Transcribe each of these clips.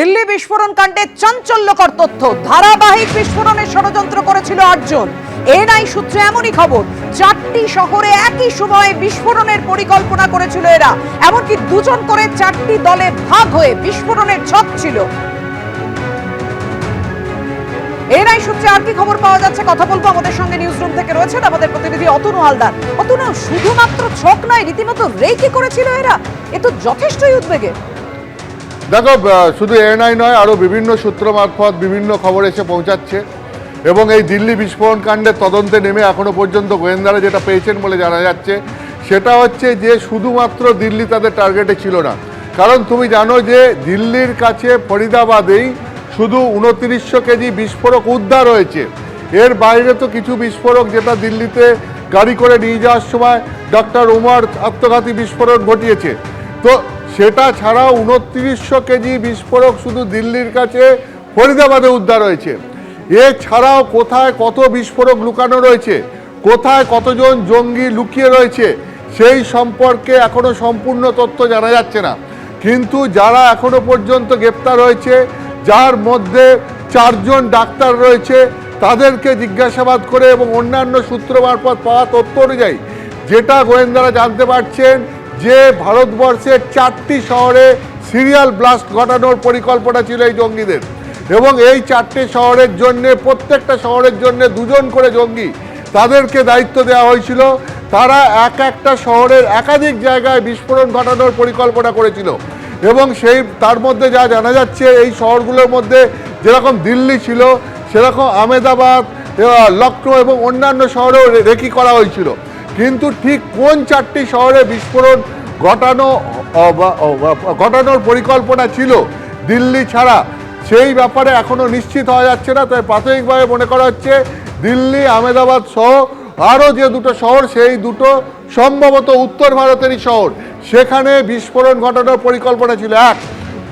দিল্লি বিস্ফোরণ কাণ্ডে চাঞ্চল্যকর তথ্য। ধারাবাহিক বিস্ফোরণের ষড়যন্ত্র করেছিল আটজন। এনআই সূত্রে এমনই খবর, চারটি শহরে একই সময়ে বিস্ফোরণের পরিকল্পনা করেছিল এরা। এমনকি দুজন করে চারটি দলে ভাগ হয়ে বিস্ফোরণের ছক ছিল। এনআই সূত্রে আর কি খবর পাওয়া যাচ্ছে? কথা বলব আমাদের সঙ্গে নিউজ রুম থেকে রয়েছেন আমাদের প্রতিনিধি অতনু হালদার। অতনু, শুধুমাত্র ছক নয়, রীতিমতো রেকি করেছিল এরা। এ তো যথেষ্টই উদ্বেগে। দেখো শুধু এনআই নয় আরও বিভিন্ন সূত্র মারফত বিভিন্ন খবর এসে পৌঁছাচ্ছে। এবং এই দিল্লি বিস্ফোরণ কাণ্ডের তদন্তে নেমে এখনও পর্যন্ত গোয়েন্দারা যেটা পেয়েছেন বলে জানা যাচ্ছে, সেটা হচ্ছে যে শুধুমাত্র দিল্লি তাদের টার্গেটে ছিল না। কারণ তুমি জানো যে দিল্লির কাছে ফরিদাবাদেই শুধু উনত্রিশশো কেজি বিস্ফোরক উদ্ধার হয়েছে। এর বাইরে তো কিছু বিস্ফোরক যেটা দিল্লিতে গাড়ি করে নিয়ে যাওয়ার সময় ডক্টর উমর আত্মঘাতী বিস্ফোরণ ঘটিয়েছে। তো সেটা ছাড়াও উনত্রিশশো কেজি বিস্ফোরক শুধু দিল্লির কাছে, ফরিদাবাদে উদ্ধার হয়েছে। এছাড়াও কোথায় কত বিস্ফোরক লুকানো রয়েছে, কোথায় কতজন জঙ্গি লুকিয়ে রয়েছে, সেই সম্পর্কে এখনও সম্পূর্ণ তথ্য জানা যাচ্ছে না। কিন্তু যারা এখনও পর্যন্ত গ্রেপ্তার হয়েছে, যার মধ্যে চারজন ডাক্তার রয়েছে, তাদেরকে জিজ্ঞাসাবাদ করে এবং অন্যান্য সূত্র মারফত পাওয়া তথ্য অনুযায়ী, যেটা গোয়েন্দারা জানতে পারছেন যে ভারতবর্ষের চারটি শহরে সিরিয়াল ব্লাস্ট ঘটানোর পরিকল্পনা ছিল এই জঙ্গিদের। এবং এই চারটে শহরের জন্য প্রত্যেকটা শহরের জন্য দুজন করে জঙ্গি তাদেরকে দায়িত্ব দেওয়া হয়েছিল। তারা এক একটা শহরের একাধিক জায়গায় বিস্ফোরণ ঘটানোর পরিকল্পনা করেছিল। এবং সেই তার মধ্যে যা জানা যাচ্ছে এই শহরগুলোর মধ্যে যেরকম দিল্লি ছিল সেরকম আমেদাবাদ আহ, লখনৌ এবং অন্যান্য শহরেও রেকি করা হয়েছিল। কিন্তু ঠিক কোন চারটি শহরে বিস্ফোরণ ঘটানো ঘটানোর পরিকল্পনা ছিল দিল্লি ছাড়া? সেই ব্যাপারে এখনও নিশ্চিত হওয়া যাচ্ছে না। তাই প্রাথমিকভাবে মনে করা হচ্ছে দিল্লি, আহমেদাবাদ সহ আরও যে দুটো শহর, সেই দুটো সম্ভবত উত্তর ভারতেরই শহর। সেখানে বিস্ফোরণ ঘটানোর পরিকল্পনা ছিল। এক,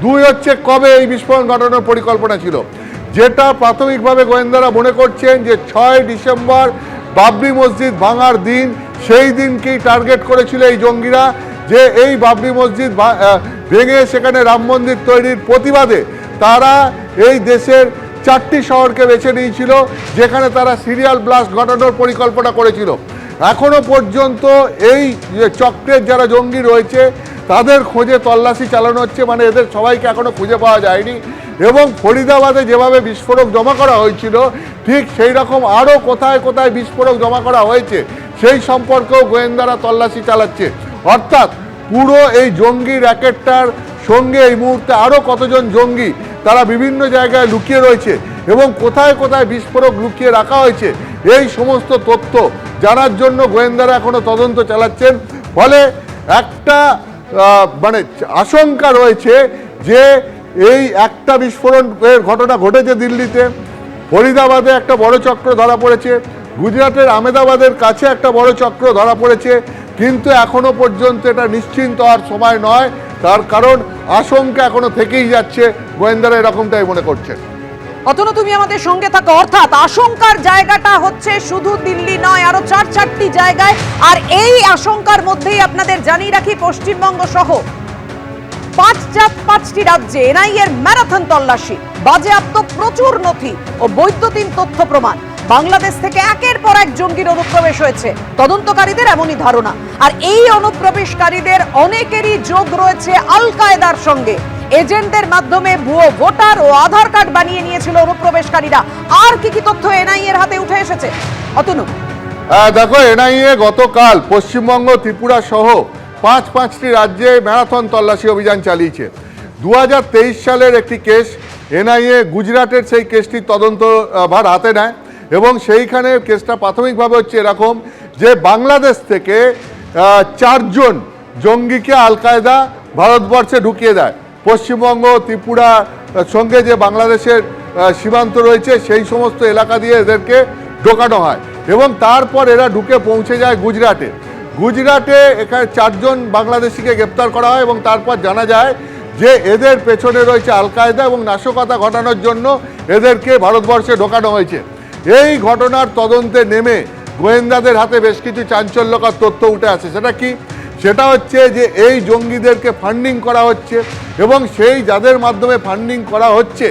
দুই হচ্ছে কবে এই বিস্ফোরণ ঘটানোর পরিকল্পনা ছিল? যেটা প্রাথমিকভাবে গোয়েন্দারা মনে করছেন যে ছয় ডিসেম্বর বাবরি মসজিদ ভাঙার দিন সেই দিনকেই টার্গেট করেছিল এই জঙ্গিরা যে এই বাবরি মসজিদ ভেঙে সেখানে রাম মন্দির তৈরির প্রতিবাদে তারা এই দেশের চারটি শহরকে বেছে নিয়েছিল, যেখানে তারা সিরিয়াল ব্লাস্ট ঘটানোর পরিকল্পনা করেছিল। এখনও পর্যন্ত এই চক্রের যারা জঙ্গি রয়েছে, তাদের খোঁজে তল্লাশি চালানো হচ্ছে মানে এদের সবাইকে এখনও খুঁজে পাওয়া যায়নি। এবং ফরিদাবাদে যেভাবে বিস্ফোরক জমা করা হয়েছিল, ঠিক সেই রকম আরও কোথায় কোথায় বিস্ফোরক জমা করা হয়েছে সেই সম্পর্কেও গোয়েন্দারা তল্লাশি চালাচ্ছে। অর্থাৎ পুরো এই জঙ্গি র্যাকেটটার সঙ্গে এই মুহূর্তে আরও কতজন জঙ্গি তারা বিভিন্ন জায়গায় লুকিয়ে রয়েছে এবং কোথায় কোথায় বিস্ফোরক লুকিয়ে রাখা হয়েছে, এই সমস্ত তথ্য জানার জন্য গোয়েন্দারা এখনও তদন্ত চালাচ্ছেন। ফলে একটা মানে আশঙ্কা রয়েছে যে এই একটা বিস্ফোরণের ঘটনা ঘটেছে দিল্লিতে। ফরিদাবাদে একটা বড় চক্র ধরা পড়েছে। গুজরাটের আমেদাবাদের কাছে একটা বড় চক্র ধরা পড়েছে, কিন্তু এখনও পর্যন্ত এটা নিশ্চিন্ত হওয়ার সময় নয়। তার কারণ আশঙ্কা এখনও থেকেই যাচ্ছে। গোয়েন্দারা এরকমটাই মনে করছেন অতনু, তুমি আমাদের সঙ্গে থাকো। অর্থাৎ আশঙ্কার জায়গাটা হচ্ছে শুধু দিল্লি নয়, আরও চার চারটি জায়গায়। আর এই আশঙ্কার মধ্যেই আপনাদের জানিয়ে রাখি, পশ্চিমবঙ্গ সহ পাঁচ জাত পাঁচটি রাজ্যে এনআইএর ম্যারাথন তল্লাশি। বাজেয়াপ্ত প্রচুর নথি ও বৈদ্যুতিন তথ্য প্রমাণ। বাংলাদেশ থেকে একের পর এক জঙ্গির অনুপ্রবেশ হয়েছে। তদন্তকারীদের এমনই ধারণা। আর এই অনুপ্রবেশকারীদের অনেকেরই যোগ রয়েছে আল কায়দার সঙ্গে। এজেন্টদের মাধ্যমে ভুয়ো ভোটার ও আধার কার্ড বানিয়ে নিয়েছিল অনুপ্রবেশকারীরা। আর কি কি তথ্য এনআই এর হাতে উঠে এসেছে? অতনু। দেখো এনআইএ গতকাল পশ্চিমবঙ্গ ত্রিপুরা সহ পাঁচ পাঁচটি রাজ্যে ম্যারাথন তল্লাশি অভিযান চালিয়েছে। দু হাজার তেইশ সালের একটি কেস এনআইএ গুজরাটের সেই কেসটির তদন্ত আহ, ভার হাতে নেয়। এবং সেইখানে কেসটা প্রাথমিকভাবে হচ্ছে এরকম যে বাংলাদেশ থেকে চারজন জঙ্গিকে আল কায়দা ভারতবর্ষে ঢুকিয়ে দেয়। পশ্চিমবঙ্গ, ত্রিপুরা সঙ্গে যে বাংলাদেশের সীমান্ত রয়েছে, সেই সমস্ত এলাকা দিয়ে এদেরকে ঢোকানো হয়। এবং তারপর এরা ঢুকে পৌঁছে যায় গুজরাটে। গুজরাটে এখানে চারজন বাংলাদেশিকে গ্রেপ্তার করা হয় এবং তারপর জানা যায় যে এদের পেছনে রয়েছে আল কায়দা এবং নাশকতা ঘটানোর জন্য এদেরকে ভারতবর্ষে ঢোকানো হয়েছে। এই ঘটনার তদন্তে নেমে গোয়েন্দাদের হাতে বেশ কিছু চাঞ্চল্যকর তথ্য উঠে আসে। সেটা কি? সেটা হচ্ছে যে এই জঙ্গিদেরকে ফান্ডিং করা হচ্ছে এবং সেই যাদের মাধ্যমে ফান্ডিং করা হচ্ছে,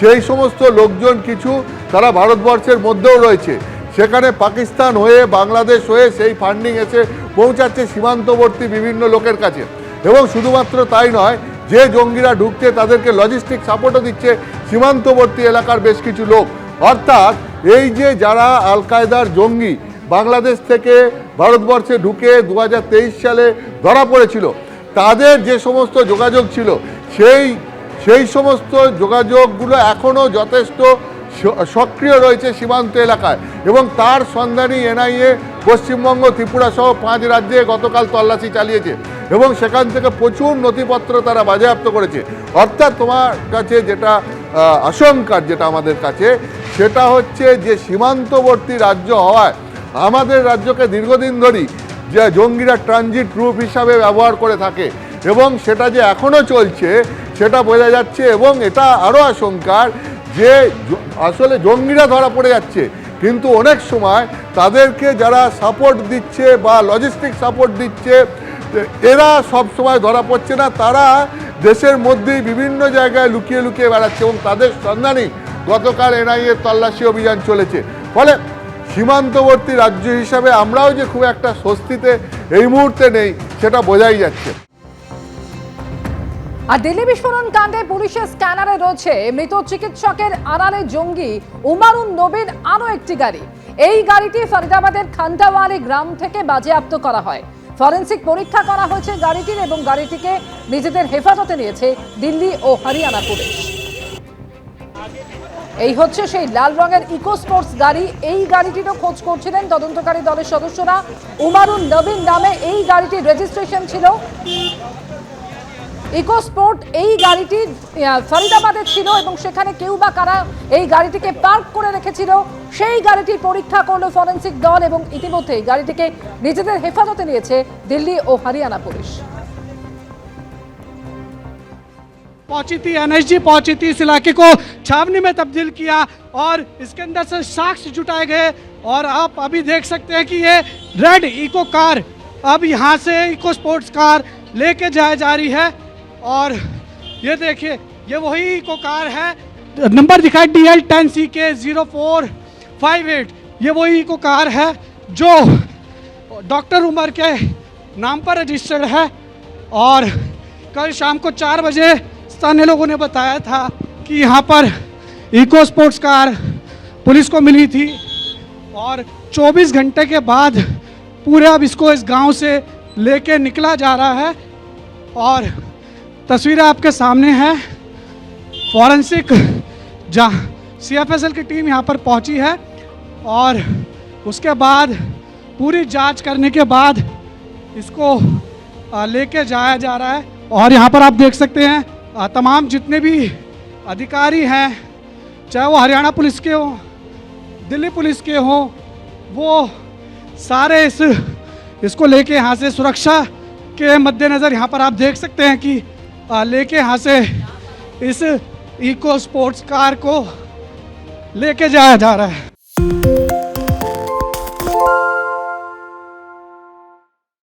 সেই সমস্ত লোকজন কিছু তারা ভারতবর্ষের মধ্যেও রয়েছে। সেখানে পাকিস্তান হয়ে, বাংলাদেশ হয়ে সেই ফান্ডিং এসে পৌঁছাচ্ছে সীমান্তবর্তী বিভিন্ন লোকের কাছে। এবং শুধুমাত্র তাই নয়, যে জঙ্গিরা ঢুকছে তাদেরকে লজিস্টিক সাপোর্টও দিচ্ছে সীমান্তবর্তী এলাকার বেশ কিছু লোক। অর্থাৎ এই যে যারা আল কায়দার জঙ্গি বাংলাদেশ থেকে ভারতবর্ষে ঢুকে দু হাজার তেইশ সালে ধরা পড়েছিল, তাদের যে সমস্ত যোগাযোগ ছিল, সেই সেই সমস্ত যোগাযোগগুলো এখনও যথেষ্ট সক্রিয় রয়েছে সীমান্ত এলাকায় এবং তার সন্ধানী এনআইএ পশ্চিমবঙ্গ ত্রিপুরা সহ পাঁচ রাজ্যে গতকাল তল্লাশি চালিয়েছে এবং সেখান থেকে প্রচুর নথিপত্র তারা বাজেয়াপ্ত করেছে। অর্থাৎ তোমার কাছে যেটা আশঙ্কার যেটা আমাদের কাছে, সেটা হচ্ছে যে সীমান্তবর্তী রাজ্য হওয়ায় আমাদের রাজ্যকে দীর্ঘদিন ধরেই যে জঙ্গিরা ট্রানজিট রূপ হিসাবে ব্যবহার করে থাকে এবং সেটা যে এখনও চলছে, সেটা বোঝা যাচ্ছে এবং এটা আরও আশঙ্কার যে আসলে জঙ্গিরা ধরা পড়ে যাচ্ছে। কিন্তু অনেক সময় তাদেরকে যারা সাপোর্ট দিচ্ছে বা লজিস্টিক সাপোর্ট দিচ্ছে, এরা সব সময় ধরা পড়ছে না। তারা দেশের মধ্যেই বিভিন্ন জায়গায় লুকিয়ে লুকিয়ে বেড়াচ্ছে এবং তাদের সন্ধানেই গতকাল এনআইএর তল্লাশি অভিযান চলেছে। ফলে সীমান্তবর্তী রাজ্য হিসাবে আমরাও যে খুব একটা স্বস্তিতে এই মুহূর্তে নেই, সেটা বোঝাই যাচ্ছে। আর দিল্লি বিস্ফোরণ কাণ্ডে পুলিশের স্ক্যানারে রয়েছে মৃত চিকিৎসকের আড়ালে জঙ্গি উমারুন নবীন আরও একটি গাড়ি। এই গাড়িটি ফরিদাবাদের খান্ডাওয়ালি গ্রাম থেকে বাজেয়াপ্ত করা হয়। ফরেন্সিক পরীক্ষা করা হয়েছে গাড়িটির এবং গাড়িটিকে নিজেদের হেফাজতে নিয়েছে দিল্লি ও হরিয়ানা পুলিশ। এই হচ্ছে সেই লাল রঙের ইকো স্পোর্টস গাড়ি। এই গাড়িটিরও খোঁজ করছিলেন তদন্তকারী দলের সদস্যরা। উমারুন নবীন নামে এই গাড়িটির রেজিস্ট্রেশন ছিল। ইকোস্পোর্ট এই গাড়িটি আহ, ফরিদাবাদে ছিল এবং সেখানে কেউ বা কারা এই গাড়িটিকে পার্ক করে রেখেছিল সেই গাড়িটির পরীক্ষা করলো ফরেন্সিক দল এবং ইতিমধ্যে গাড়িটিকে নিজেদের হেফাজতে নিয়েছে দিল্লি ও হরিয়ানা পুলিশ पहुंची थी एनएसजी पहुंची थी इस इलाके को छावनी में तब्दील किया और इसके अंदर से साक्ष्य जुटाए गए और आप अभी देख सकते हैं कि ये रेड इको कार अब यहाँ से इको स्पोर्ट्स कार लेके जाए जा रही है और ये देखिए, ये वही इको कार है। नंबर दिखाई D L ten C K zero four five eight. ये वही इको कार है जो डॉक्टर उमर के नाम पर रजिस्टर्ड है। और कल शाम को चार बजे स्थानीय लोगों ने बताया था कि यहाँ पर इको स्पोर्ट्स कार पुलिस को मिली थी। और 24 घंटे के बाद पूरे अब इसको इस गाँव से लेके निकला जा रहा है। और तस्वीरें आपके सामने हैं। फॉरेंसिक जहाँ सी की टीम यहाँ पर पहुँची है और उसके बाद पूरी जाँच करने के बाद इसको लेके जाया जा रहा है। और यहाँ पर आप देख सकते हैं तमाम जितने भी अधिकारी हैं, चाहे वो हरियाणा पुलिस के हों, दिल्ली पुलिस के हों, वो सारे इस, इसको लेके यहाँ से सुरक्षा के मद्देनज़र यहाँ पर आप देख सकते हैं कि लेके यहाँ से इस इको स्पोर्ट्स कार को लेके जाया जा रहा है।